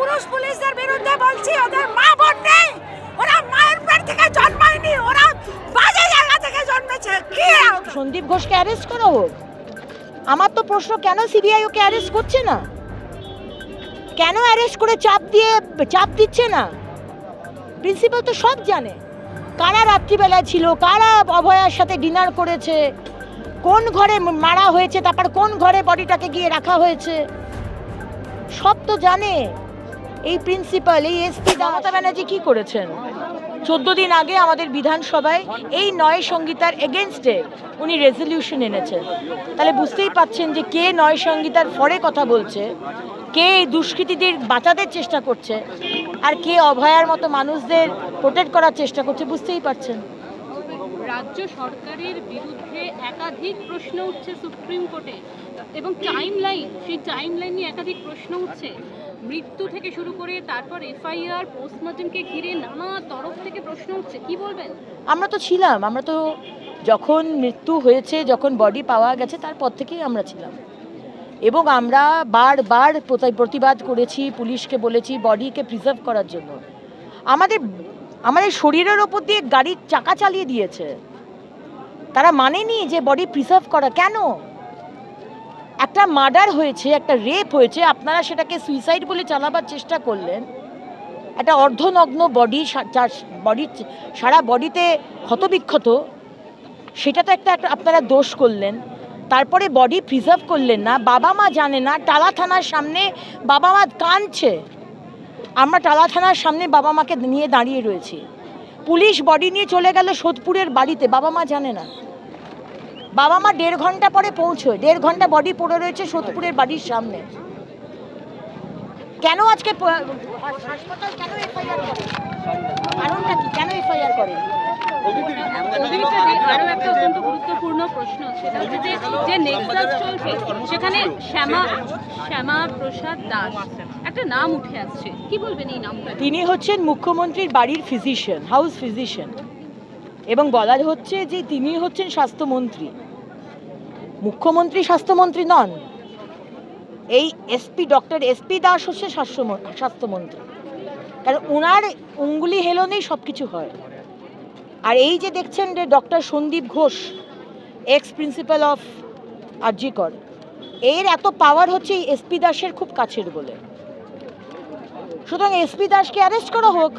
পুরুষ পুলিশদের বিরুদ্ধে বলছি, ওদের মা বোন নেই। ওরা মায়ের পেট থেকে জন্মায়নি, ওরা বাজে জায়গা থেকে জন্মেছে। কি? সন্দীপ ঘোষকে অ্যারেস্ট করা হোক আমার তো প্রশ্ন, কেন সিবিআই ওকে অ্যারেস্ট করছে না? কেন অ্যারেস্ট করে চাপ দিয়ে, চাপ দিচ্ছে না? প্রিন্সিপাল তো সব জানে। কারা রাত্রিবেলায় ছিল, কারা অভয়ার সাথে ডিনার করেছে, কোন ঘরে মারা হয়েছে, তারপর কোন ঘরে বডিটাকে গিয়ে রাখা হয়েছে, সব তো জানে। এই প্রিন্সিপাল এই এসপি মমতা ব্যানার্জি কি করেছেন? চোদ্দ দিন আগে আমাদের বিধানসভায় এই নয় সংগীতার এগেনস্টে উনি রেজলিউশন এনেছেন। তাহলে বুঝতেই পাচ্ছেন যে কে নয় সংগীতার ফরে কথা বলছে কে এই দুষ্কৃতীদের বাঁচাতে চেষ্টা করছে আর কে অভয়ার মতো মানুষদের প্রোটেক্ট করার চেষ্টা করছে বুঝতেই পারছেন। রাজ্য সরকারের বিরুদ্ধে একাধিক প্রশ্ন উঠছে সুপ্রিম কোর্টে এবং টাইম লাইন সেই টাইম লাইন নিয়ে একাধিক প্রশ্ন উঠছে। মৃত্যু থেকে শুরু করে তারপর এফআইআর, পোস্টমর্টমকে ঘিরে নানা তরফ থেকে প্রশ্ন উঠছে। কি বলবেন? আমরা তো ছিলাম, আমরা তো যখন মৃত্যু হয়েছে, যখন বডি পাওয়া গেছে, তারপর থেকেই আমরা ছিলাম। এবং আমরা বারবার প্রতি- প্রতিবাদ করেছি, পুলিশকে বলেছি বডিকে প্রিজার্ভ করার জন্য। আমাদের আমাদের শরীরের ওপর দিয়ে গাড়ির চাকা চালিয়ে দিয়েছে। তারা মানেনি যে বডি প্রিজার্ভ করা কেন? একটা মার্ডার হয়েছে, একটা রেপ হয়েছে, আপনারা সেটাকে সুইসাইড বলে চালাবার চেষ্টা করলেন। একটা অর্ধনগ্ন বডি বডি সারা বডিতে ক্ষতবিক্ষত, সেটা তো একটা আপনারা দোষ করলেন। তারপরে বডি প্রিজার্ভ করলেন না, বাবা মা জানে না, টালা থানার সামনে বাবা মা কাঁদছে। আমরা টালা থানার সামনে বাবা মাকে নিয়ে দাঁড়িয়ে রয়েছি। পুলিশ বডি নিয়ে চলে গেল সোদপুরের বাড়িতে, বাবা মা জানে না। বাবা মা দেড় ঘণ্টা পরে পৌঁছয় দেড় ঘণ্টা বডি পড়ে রয়েছে সোদপুরের বাড়ির সামনে। কেন আজকে প- হাসপাতাল কেন এফআইআর করে? কারণটা কি? কেন এফআইআর করে? আরও একটা অত্যন্ত গুরুত্বপূর্ণ প্রশ্ন সেটা হচ্ছে যে যে নেক্সাস চলছে সেখানে শ্যামা শ্যামা প্রসাদ দাস একটা নাম উঠে আসছে। কি বলবেন এই নামটা? তিনি হচ্ছেন মুখ্যমন্ত্রীর বাড়ির ফিজিশিয়ান হাউস ফিজিশিয়ান এবং বলা হচ্ছে যে তিনি হচ্ছেন স্বাস্থ্যমন্ত্রী। মুখ্যমন্ত্রী স্বাস্থ্যমন্ত্রী নন। এই এসপি ডক্টর এসপি দাস হচ্ছে স্বাস্থ্যম- স্বাস্থ্যমন্ত্রী। কারণ ওনার উঙ্গুলি হেলনেই সব কিছু হয়। আর এই যে দেখছেন যে doctor Sandip Ghosh ex principal of RG Kar, এর এত পাওয়ার হচ্ছে এসপি দাসের খুব কাছের বলে। সুতরাং এসপি দাসকে অ্যারেস্ট করা হোক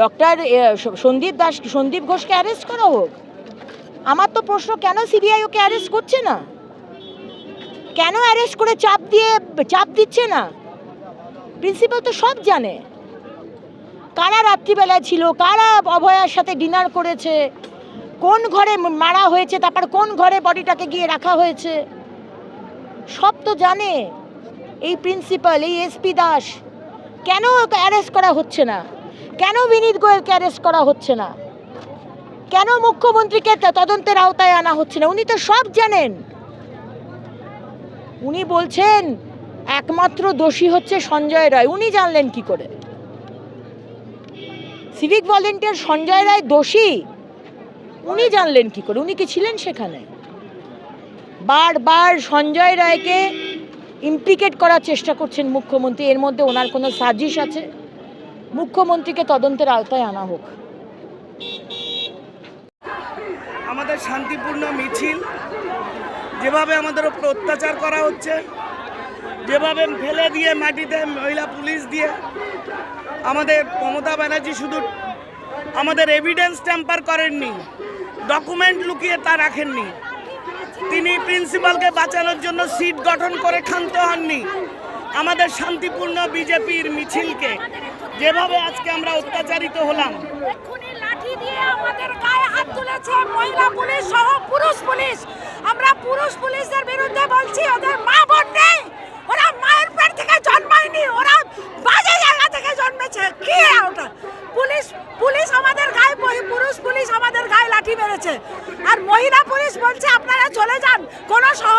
ডক্টর সন্দীপ দাস, সন্দীপ ঘোষকে অ্যারেস্ট করা হোক। আমার তো প্রশ্ন, কেন সিবিআই ওকে অ্যারেস্ট করছে না? কেন অ্যারেস্ট করে চাপ দিয়ে, চাপ দিচ্ছে না? প্রিন্সিপাল তো সব জানে। কারা রাত্রিবেলায় ছিল, কারা অভয়ার সাথে ডিনার করেছে? কোন ঘরে মারা হয়েছে, তারপর কোন ঘরে বডিটাকে গিয়ে রাখা হয়েছে? সব তো জানে। এই প্রিন্সিপাল এই এসপি দাস, কেন অ্যারেস্ট করা হচ্ছে না? কেন বিনীত গোয়েলকে অ্যারেস্ট করা হচ্ছে না? কেন মুখ্যমন্ত্রীকে তদন্তের আওতায় আনা হচ্ছে না? উনি তো সব জানেন। উনি বলছেন, একমাত্র দোষী হচ্ছে সঞ্জয় রায়। উনি জানলেন কি করে? সিভিক ভলেন্টিয়ার সঞ্জয় রায় দোষী? উনি জানলেন কি করে? উনি কি ছিলেন সেখানে? বারবার সঞ্জয় রায়কে ইমপ্লিকেট করার চেষ্টা করছেন মুখ্যমন্ত্রী। এর মধ্যে ওনার কোনো সাজিশ আছে? মুখ্যমন্ত্রীকে তদন্তের আওতায় আনা হোক। আমাদের শান্তিপূর্ণ মিছিল, যেভাবে আমাদের উপর অত্যাচার করা হচ্ছে, যেভাবে ফেলে দিয়ে মাটিতে মহিলা পুলিশ দিয়ে আমাদের মমতা ব্যানার্জি শুধু আমাদের এভিডেন্স ট্যাম্পার করেননি ডকুমেন্ট লুকিয়ে তা রাখেননি। তিনি প্রিন্সিপালকে বাঁচানোর জন্য সিট গঠন করে ক্ষান্ত হননি। আমাদের শান্তিপূর্ণ বিজেপির মিছিলকে যেভাবে আজকে আমরা অত্যাচারিত হলাম আমাদের গায়ে হাত তুলেছে মহিলা পুলিশ সহ পুরুষ পুলিশ। আমরা পুরুষ পুলিশদের বিরুদ্ধে বলছি, ওদের মা নেই, ওরা মায়ের থেকে জন্মায়নি, ওরা বাজে জায়গা থেকে জন্মেছে ওটা? পুলিশ পুলিশ আমাদের গায়ে পুরুষ পুলিশ আমাদের গায়ে লাঠি আর মহিলা পুলিশ বলছে, আপনারা চলে যান, কোনো সহযোগিতা